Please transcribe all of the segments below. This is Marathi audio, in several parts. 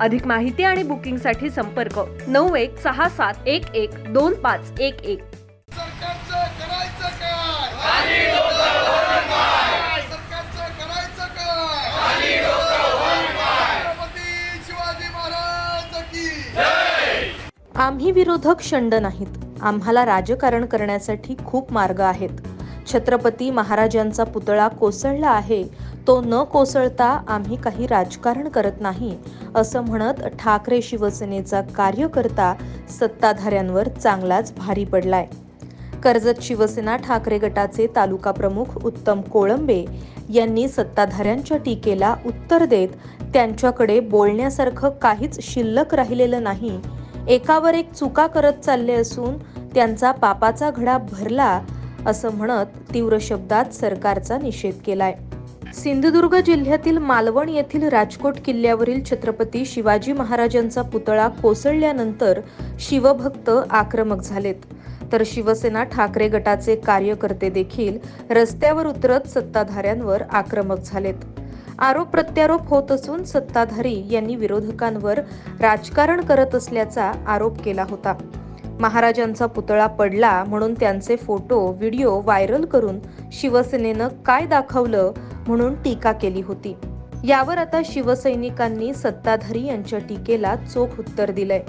अधिक माहिती आणि बुकिंगसाठी संपर्क नऊ एक सहा सात एक एक दोन पाच एक एक. सरकारचं करायचं काय? सरकारचं करायचं काय? छत्रपती शिवाजी महाराज की. आम्ही विरोधक शंड नाहीत. आम्हाला राजकारण करण्यासाठी खूप मार्ग आहेत. छत्रपती महाराजांचा पुतळा कोसळला आहे. तो न कोसळता आम्ही काही राजकारण करत नाही असं म्हणत ठाकरे शिवसेनेचा कार्यकर्ता सत्ताधाऱ्यांवर चांगलाच भारी पडलाय. कर्जत शिवसेना ठाकरे गटाचे तालुका प्रमुख उत्तम कोळंबे यांनी सत्ताधाऱ्यांच्या टीकेला उत्तर देत त्यांच्याकडे बोलण्यासारखं काहीच शिल्लक राहिलेलं नाही. एकावर एक चुका करत चालले असून त्यांचा पापाचा घडा भरला असं म्हणत तीव्र शब्दात सरकारचा निषेध केलाय. सिंधुदुर्ग जिल्ह्यातील मालवण येथील राजकोट किल्ल्यावरील छत्रपती शिवाजी महाराजांचा पुतळा कोसळल्यानंतर शिवभक्त आक्रमक झालेत. तर शिवसेना ठाकरे गटाचे कार्यकर्ते देखील रस्त्यावर उतरत सत्ताधाऱ्यांवर आक्रमक झालेत. आरोप प्रत्यारोप होत असून सत्ताधारी यांनी विरोधकांवर राजकारण करत असल्याचा आरोप केला होता. महाराजांचा पुतळा पडला म्हणून त्यांचे फोटो व्हिडिओ व्हायरल करून शिवसेनेनं काय दाखवलं? म्हणून टीका केली होती. यावर आता शिवसैनिकांनी सत्ताधारी यांच्या टीकेला चोख उत्तर दिलंय.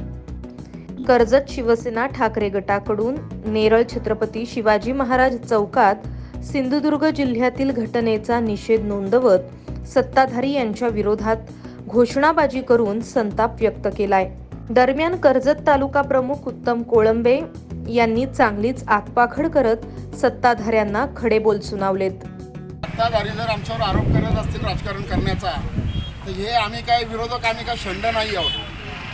कर्जत शिवसेना ठाकरे गटाकडून नेरळ छत्रपती शिवाजी महाराज चौकात सिंधुदुर्ग जिल्ह्यातील घटनेचा निषेध नोंदवत सत्ताधारी यांच्या विरोधात घोषणाबाजी करून संताप व्यक्त केलाय. दरम्यान कर्जत तालुका प्रमुख उत्तम कोळंबे यांनी चांगलीच आगपाखड करत सत्ताधाऱ्यांना खडे बोल सुनावलेत. सत्ताधारी जर आमच्यावर आरोप करत असतील राजकारण करण्याचा तर हे आम्ही काय विरोधक आम्ही काय शंड नाही आहोत.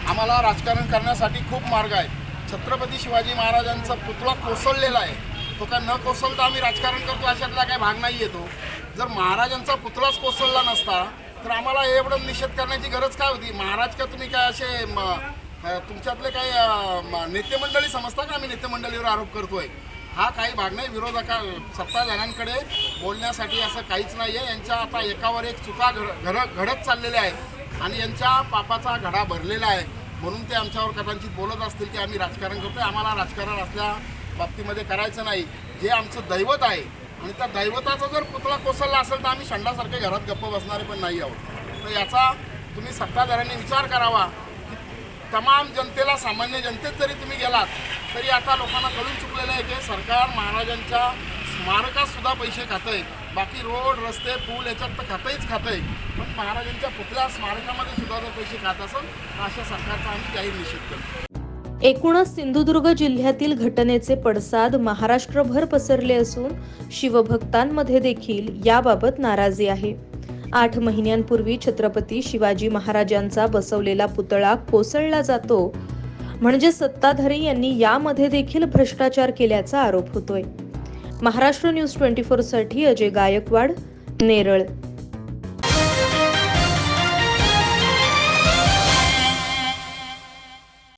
आम्हाला राजकारण करण्यासाठी खूप मार्ग आहेत. छत्रपती शिवाजी महाराजांचा पुतळा कोसळलेला आहे. तो काय न कोसळता आम्ही राजकारण करतो अशातला काही भाग नाही येतो जर महाराजांचा पुतळाच कोसळला नसता तर आम्हाला एवढं निषेध करण्याची गरज काय होती? महाराज का तुम्ही काय असे तुमच्यातले काही नेतेमंडळी समजता का आम्ही नेतेमंडळीवर आरोप करतोय? हा काही भाग नाही विरोधका सत्ताधाऱ्यांकडे बोलण्यासाठी असं काहीच नाही आहे यांच्या आता एकावर एक चुका घड घड घडत चाललेल्या आहेत आणि यांच्या पापाचा घडा भरलेला आहे. म्हणून ते आमच्यावर कदाचित बोलत असतील की आम्ही राजकारण करतोय. आम्हाला राजकारण असल्या बाबतीमध्ये करायचं नाही. जे आमचं दैवत आहे आणि त्या दैवताचा जर पुतळा कोसळला असेल तर आम्ही शंडासारखे घरात गप्प बसणारे पण नाही आहोत. तर याचा तुम्ही सत्ताधाऱ्यांनी विचार करावा. तमाम जनतेला सामान्य जनतेत जरी तुम्ही गेलात तरी आता लोकांना कळून चुकलेलं आहे की सरकार महाराजांच्या स्मारकातसुद्धा पैसे खातं आहे बाकी रोड रस्ते पूल याच्यात तर खातंहीच आहे पण महाराजांच्या पुतळ्या स्मारकामध्ये सुद्धा जर पैसे खात असेल तर अशा सरकारचा आम्ही जाहीर निषेध करतो. एकूणच सिंधुदुर्ग जिल्ह्यातील घटनेचे पडसाद महाराष्ट्रभर पसरले असून शिवभक्तांमध्ये देखील याबाबत नाराजी आहे. आठ महिन्यांपूर्वी छत्रपती शिवाजी महाराजांचा बसवलेला पुतळा कोसळला जातो. म्हणजे सत्ताधारी यांनी यामध्ये देखील भ्रष्टाचार केल्याचा आरोप होतोय. महाराष्ट्र न्यूज ट्वेंटी साठी अजय गायकवाड नेरळ.